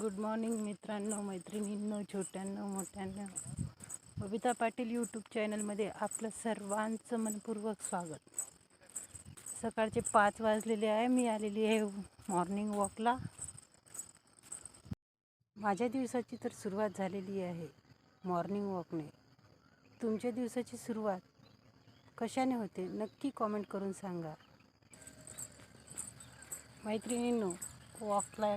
Good morning मित्रांनो मैत्रिणींनो छोट्यांनो मोठ्यांनो. बबिता पाटील यूट्यूब चॅनलमध्ये आपलं सर्वांचं मनपूर्वक स्वागत. सकाळचे पाच वाजलेले आहे मी आलेली आहे मॉर्निंग वॉकला माझ्या दिवसाची तर सुरुवात झालेली आहे मॉर्निंग वॉकने तुमच्या दिवसाची सुरुवात कशाने होते नक्की कॉमेंट करून सांगा. मैत्रिणींनो वॉकला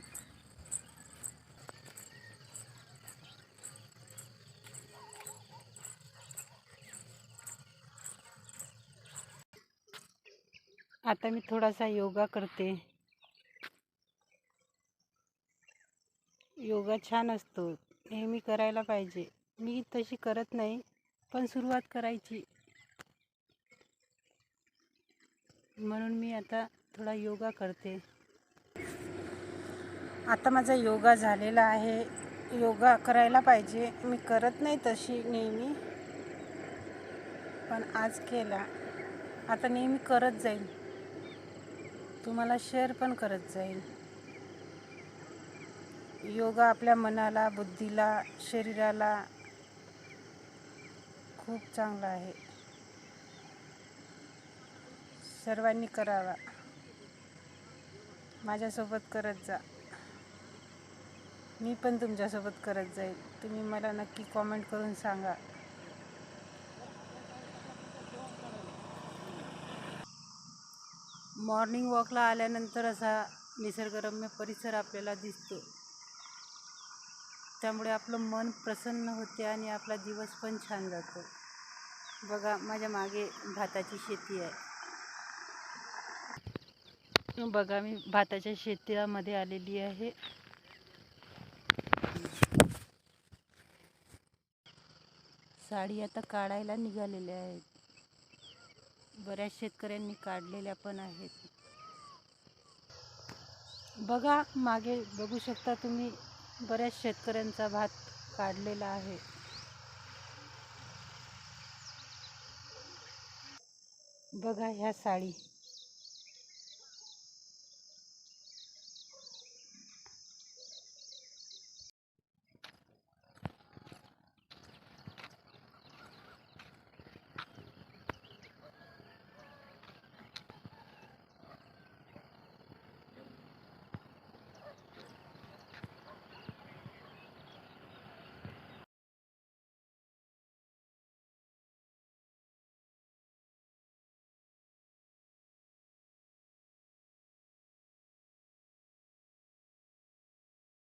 आता मी थोडासा योगा करते. योगा छान असतो. नेहमी करायला पाहिजे. मी तशी करत नाही पण सुरुवात करायची. म्हणून मी आता थोडा योगा करते. आता माझा योगा झालेला आहे. योगा करायला पाहिजे. मी करत नाही तशी नेहमी. पण आज केला. आता नेहमी करत जाईल. तुम्हाला शेअर पण करत जाईल. योगा आपल्या मनाला बुद्धीला शरीराला खूप चांगला आहे. सर्वांनी करावा. माझ्यासोबत करत जा. मी पण तुमच्यासोबत करत जाईल. तुम्ही मला नक्की कॉमेंट करून सांगा. मॉर्निंग वॉकला आल्यानंतर असा निसर्गरम्य परिसर आपल्याला दिसतो. त्यामुळे आपलं मन प्रसन्न होते आणि आपला दिवस पण छान जातो. बघा माझ्या मागे भाताची शेती आहे. बघा मी भाताच्या शेतीमध्ये आलेली आहे. साडी आता काढायला निघालेल्या आहेत. बऱ्याच शेतकऱ्यांनी काढलेल्या पण आहेत. बघा मागे बघू शकता तुम्ही बऱ्याच शेतकऱ्यांचा भात काढलेला आहे. बघा ह्या साडी